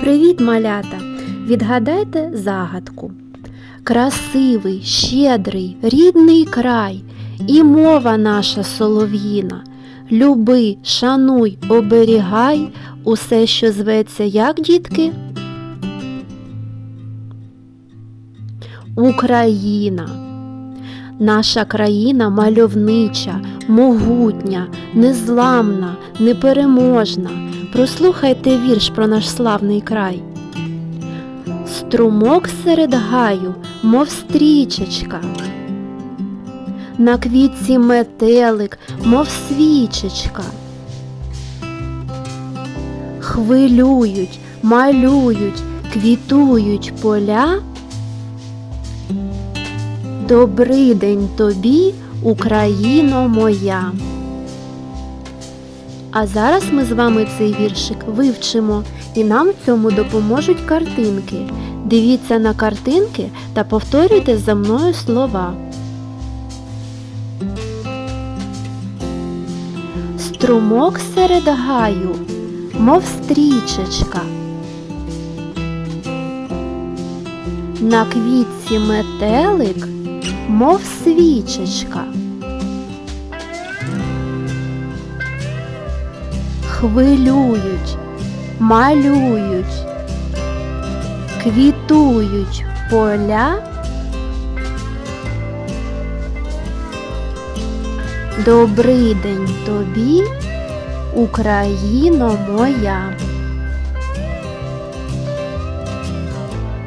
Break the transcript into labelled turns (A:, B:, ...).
A: Привіт, малята! Відгадайте загадку. Красивий, щедрий, рідний край, і мова наша солов'їна. Люби, шануй, оберігай усе, що зветься, як дітки? Україна. Наша країна мальовнича, могутня, незламна, непереможна. Прослухайте вірш про наш славний край. Струмок серед гаю, мов стрічечка. На квітці метелик, мов свічечка. Хвилюють, малюють, квітують поля. Добрий день тобі, Україно моя. А зараз ми з вами цей віршик вивчимо, і нам в цьому допоможуть картинки. Дивіться на картинки та повторюйте за мною слова. Струмок серед гаю, мов стрічечка. На квітці метелик, мов свічечка. Хвилюють, малюють, квітують поля. Добрий день тобі, Україно моя.